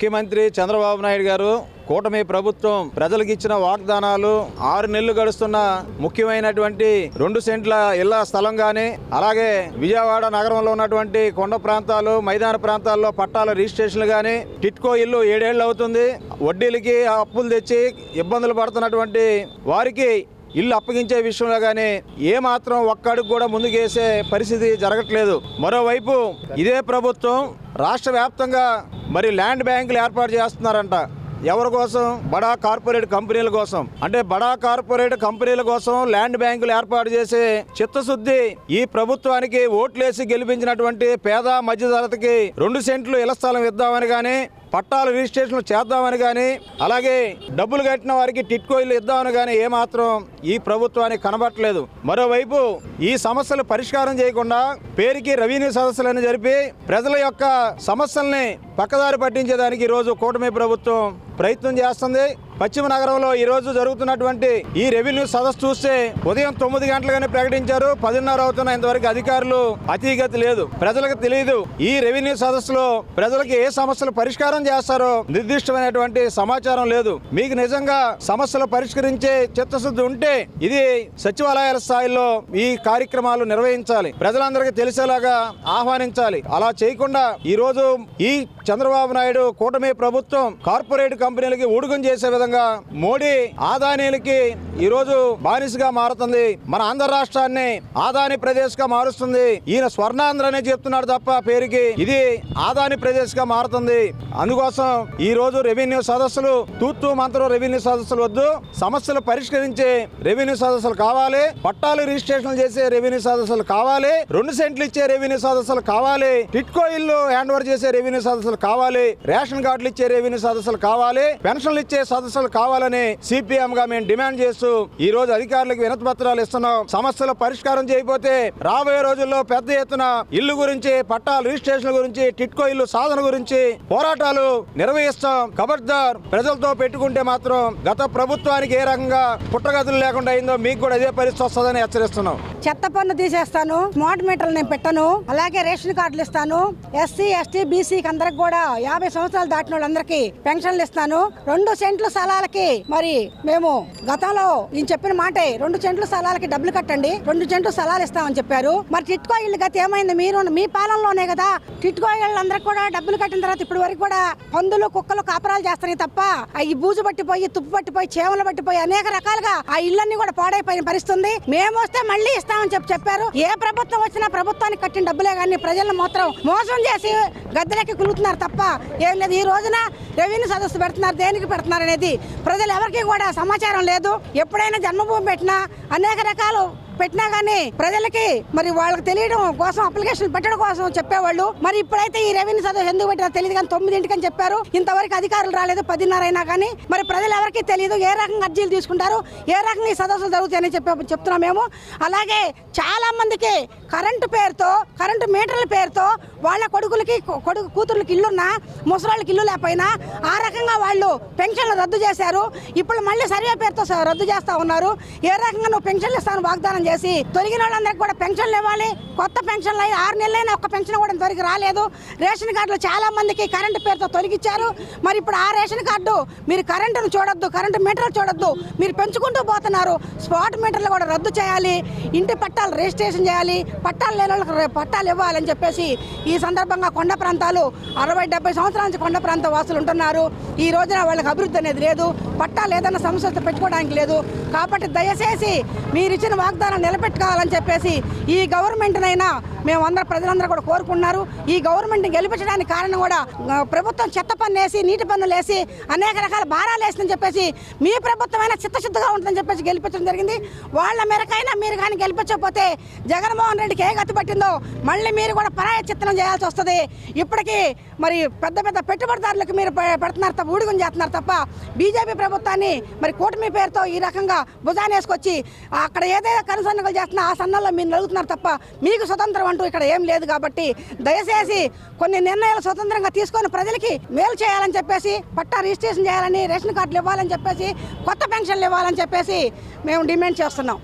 ముఖ్యమంత్రి చంద్రబాబు నాయుడు గారు కూటమి ప్రభుత్వం ప్రజలకు ఇచ్చిన వాగ్దానాలు ఆరు నెలలు గడుస్తున్న ముఖ్యమైనటువంటి రెండు సెంట్ల ఇళ్ళ స్థలం కానీ అలాగే విజయవాడ నగరంలో ఉన్నటువంటి కొండ ప్రాంతాలు మైదాన ప్రాంతాల్లో పట్టాల రిజిస్ట్రేషన్లు కానీ టిట్కో ఇల్లు ఏడేళ్ళు అవుతుంది. వడ్డీలకి అప్పులు తెచ్చి ఇబ్బందులు పడుతున్నటువంటి వారికి ఇల్లు అప్పగించే విషయంలో కానీ ఏ మాత్రం ఒక్కడికి కూడా ముందుకేసే పరిస్థితి జరగట్లేదు. మరోవైపు ఇదే ప్రభుత్వం రాష్ట్ర వ్యాప్తంగా మరి ల్యాండ్ బ్యాంకులు ఏర్పాటు చేస్తున్నారంట. ఎవరి కోసం? బడా కార్పొరేట్ కంపెనీల కోసం. అంటే బడా కార్పొరేట్ కంపెనీల కోసం ల్యాండ్ బ్యాంకులు ఏర్పాటు చేసే చిత్తశుద్ధి ఈ ప్రభుత్వానికి ఓట్లేసి గెలిపించినటువంటి పేద మధ్యతరగతికి రెండు సెంట్లు ఇళ్ళ స్థలం ఇద్దామని కానీ పట్టాలు రిజిస్ట్రేషన్లు చేద్దామని కానీ అలాగే డబ్బులు కట్టిన వారికి టిట్కో ఇల్లు ఇద్దామని కానీ ఏమాత్రం ఈ ప్రభుత్వానికి కనబట్టలేదు మరోవైపు ఈ సమస్యలు పరిష్కారం చేయకుండా పేరుకి రెవెన్యూ సదస్సులను జరిపి ప్రజల యొక్క సమస్యల్ని పక్కదారి పట్టించేదానికి ఈరోజు కూటమి ప్రభుత్వం ప్రయత్నం చేస్తుంది. పశ్చిమ నగరంలో ఈ రోజు జరుగుతున్నటువంటి ఈ రెవెన్యూ సదస్సు చూస్తే ఉదయం తొమ్మిది గంటలుగానే ప్రకటించారు. పదిన్నర అవుతున్న ఇంతవరకు అధికారులు అతీగతి లేదు. ప్రజలకు తెలియదు ఈ రెవెన్యూ సదస్సులో ప్రజలకు ఏ సమస్యలు పరిష్కారం చేస్తారో నిర్దిష్టమైనటువంటి సమాచారం లేదు. మీకు నిజంగా సమస్యలు పరిష్కరించే చిత్తశుద్ధి ఉంటే ఇది సచివాలయాల స్థాయిలో ఈ కార్యక్రమాలు నిర్వహించాలి. ప్రజలందరికీ తెలిసేలాగా ఆహ్వానించాలి. అలా చేయకుండా ఈ రోజు ఈ చంద్రబాబు నాయుడు కూటమి ప్రభుత్వం కార్పొరేట్ కంపెనీలకి ఊడుగం చేసే విధంగా మోడీ ఆదానీలకి ఈ రోజు బానిసగా మారుతుంది. మన ఆంధ్ర రాష్ట్రాన్ని ఆదాని ప్రదేశ్గా మారుస్తుంది. ఈయన స్వర్ణాంధ్ర అనే చెప్తున్నాడు తప్ప పేరుకి ఇది ఆదాని ప్రదేశ్గా మారుతుంది. అందుకోసం ఈ రోజు రెవెన్యూ సదస్సులు తూత్తు మంత్రం రెవెన్యూ సదస్సులు వద్దు. సమస్యలు పరిష్కరించే రెవెన్యూ సదస్సులు కావాలి. పట్టాలు రిజిస్ట్రేషన్ చేసే రెవెన్యూ సదస్సులు కావాలి. రెండు సెంట్లు ఇచ్చే రెవెన్యూ సదస్సులు కావాలి. టిట్కో ఇల్లు హ్యాండ్ ఓవర్ చేసే రెవెన్యూ సదస్సులు కావాలి. రేషన్ కార్డులు ఇచ్చే రెవెన్యూ సదస్సులు కావాలి. పెన్షన్లు ఇచ్చే సదస్సులు కావాలని సిపిఎం గా మేము డిమాండ్ చేస్తూ ఈ రోజు అధికారులకు వినతి పత్రాలు ఇస్తున్నాం. సమస్యల పరిష్కారం చేయకపోతే రాబోయే రోజుల్లో పెద్ద ఎత్తున ఇల్లు గురించి పట్టాలు రిజిస్ట్రేషన్ గురించి టిట్కో ఇల్లు సాధన గురించి పోరాటాలు నిర్వహిస్తాం. ఖబర్దార్ ప్రజలతో పెట్టుకుంటే మాత్రం గత ప్రభుత్వానికి ఏ రకంగా పుట్టగతులు లేకుండా అయిందో మీకు కూడా అదే పరిస్థితి వస్తుందని హెచ్చరిస్తున్నాం. చెత్త పన్ను తీసేస్తాను స్మార్ట్ మీటర్లు నేను పెట్టను అలాగే రేషన్ కార్డులు ఇస్తాను. ఎస్సీ ఎస్టీ బీసీకి అందరికి కూడా యాభై సంవత్సరాలు దాటిన వాళ్ళందరికీ పెన్షన్లు ఇస్తాను. రెండు సెంట్లు స్థలాలకి మరి మేము గతంలో ఈయన చెప్పిన మాటే రెండు చెంట్ల స్థలాలకి డబ్బులు కట్టండి రెండు చెంట్లు స్థలాలు ఇస్తామని చెప్పారు. మరి టిట్కో ఇల్లు గత ఏమైంది? మీరు మీ పాలనలోనే కదా. టిట్కో ఇళ్ళందరూ కూడా డబ్బులు కట్టిన తర్వాత ఇప్పటి వరకు కూడా పందులు కుక్కలు కాపరాలు చేస్తున్నాయి తప్ప అవి ఈ బూజు పట్టిపోయి తుప్పు పట్టిపోయి చేమలు పట్టిపోయి అనేక రకాలుగా ఆ ఇళ్ళన్ని కూడా పాడైపోయిన పరిస్థితుంది. మేము వస్తే మళ్ళీ ఇస్తామని చెప్పి చెప్పారు. ఏ ప్రభుత్వం వచ్చినా ప్రభుత్వానికి కట్టిన డబ్బులే కానీ ప్రజలను మాత్రం మోసం చేసి గద్దెలకి కులుతున్నారు తప్ప ఏం లేదు. ఈ రోజున రెవెన్యూ సదస్సు పెడుతున్నారు. దేనికి పెడుతున్నారు అనేది ప్రజలు ఎవరికి కూడా సమాచారం లేదు. ఎప్పుడైనా జన్మభూమి పెట్టినా అనేక రకాలు పెట్టినా గానీ ప్రజలకి మరి వాళ్ళకి తెలియడం కోసం అప్లికేషన్ పెట్టడం కోసం చెప్పేవాళ్ళు. మరి ఇప్పుడైతే ఈ రెవెన్యూ సదస్సు ఎందుకు పెట్టారో తెలియదు కానీ తొమ్మిదింటికి అని చెప్పారు. ఇంతవరకు అధికారులు రాలేదు పదిన్నర అయినా కానీ మరి ప్రజలు ఎవరికి తెలియదు ఏ రకంగా అర్జీలు తీసుకుంటారు ఏ రకంగా ఈ సదస్సులు జరుగుతాయని చెప్పే చెప్తున్నాం మేము. అలాగే చాలా మందికి కరెంటు పేరుతో కరెంటు మీటర్ల పేరుతో వాళ్ళ కొడుకులకి కొడుకు కూతుర్లకి ఇల్లున్నా ముసలాళ్ళకి ఇల్లు లేకపోయినా ఆ రకంగా వాళ్ళు పెన్షన్లు రద్దు చేశారు. ఇప్పుడు మళ్ళీ సర్వే పేరుతో స- రద్దు చేస్తా ఉన్నారు. ఏ రకంగా నువ్వు పెన్షన్లు ఇస్తాను వాగ్దానం చేసి తొలగిన వాళ్ళందరికీ కూడా పెన్షన్లు ఇవ్వాలి. కొత్త పెన్షన్లు అయితే ఆరు నెలలైనా ఒక్క పెన్షన్ కూడా ఇంతవరకు రాలేదు. రేషన్ కార్డులు చాలా మందికి కరెంటు పేరుతో తొలగించారు మరి ఇప్పుడు ఆ రేషన్ కార్డు మీరు కరెంటును చూడొద్దు కరెంటు మీటర్లు చూడొద్దు మీరు పెంచుకుంటూ పోతున్నారు. స్పాట్ మీటర్లు కూడా రద్దు చేయాలి. ఇంటి పట్టాలు రిజిస్ట్రేషన్ చేయాలి. పట్టాలు లేని వాళ్ళకి పట్టాలు ఇవ్వాలని చెప్పేసి ఈ సందర్భంగా కొండ ప్రాంతాలు అరవై డెబ్బై సంవత్సరాల నుంచి కొండ ప్రాంత వాసులు ఉంటున్నారు. ఈ రోజున వాళ్ళకి అభివృద్ధి అనేది లేదు. పట్టాలు ఏదైనా సమస్యలతో పెట్టుకోవడానికి లేదు. కాబట్టి దయచేసి మీరు ఇచ్చిన వాగ్దానం నిలబెట్టుకోవాలని చెప్పేసి ఈ గవర్నమెంట్నైనా మేము అందరం ప్రజలందరూ కూడా కోరుకున్నారు ఈ గవర్నమెంట్ గెలిపించడానికి కారణం కూడా ప్రభుత్వం చెత్త పన్ను వేసి నీటి పన్నులు వేసి అనేక రకాల భారాలు వేసిందని చెప్పేసి మీ ప్రభుత్వమైన చిత్తశుద్ధిగా ఉంటుందని చెప్పేసి గెలిపించడం జరిగింది. వాళ్ళ మేరకైనా మీరు కానీ గెలిపించకపోతే జగన్మోహన్ రెడ్డికి ఏ గతి పట్టిందో మళ్ళీ మీరు కూడా పరాయ చిత్తనం చేయాల్సి వస్తుంది. ఇప్పటికీ మరి పెద్ద పెద్ద పెట్టుబడిదారులకు మీరు పెడుతున్నారు తప్ప ఊడిగం చేస్తున్నారు తప్ప బీజేపీ ప్రభుత్వాన్ని మరి కూటమి పేరుతో ఈ రకంగా భుజాన్ని వేసుకొచ్చి అక్కడ ఏదైతే కనుసన్నలు చేస్తున్నా ఆ సన్నల్లో మీరు నలుగుతున్నారు తప్ప మీకు స్వతంత్రం అంటూ ఇక్కడ ఏం లేదు కాబట్టి దయచేసి కొన్ని నిర్ణయాలు స్వతంత్రంగా తీసుకొని ప్రజలకి మేలు చేయాలని చెప్పేసి పట్టా రిజిస్ట్రేషన్ చేయాలని రేషన్ కార్డులు ఇవ్వాలని చెప్పేసి కొత్త పెన్షన్లు ఇవ్వాలని చెప్పేసి మేము డిమాండ్ చేస్తున్నాం.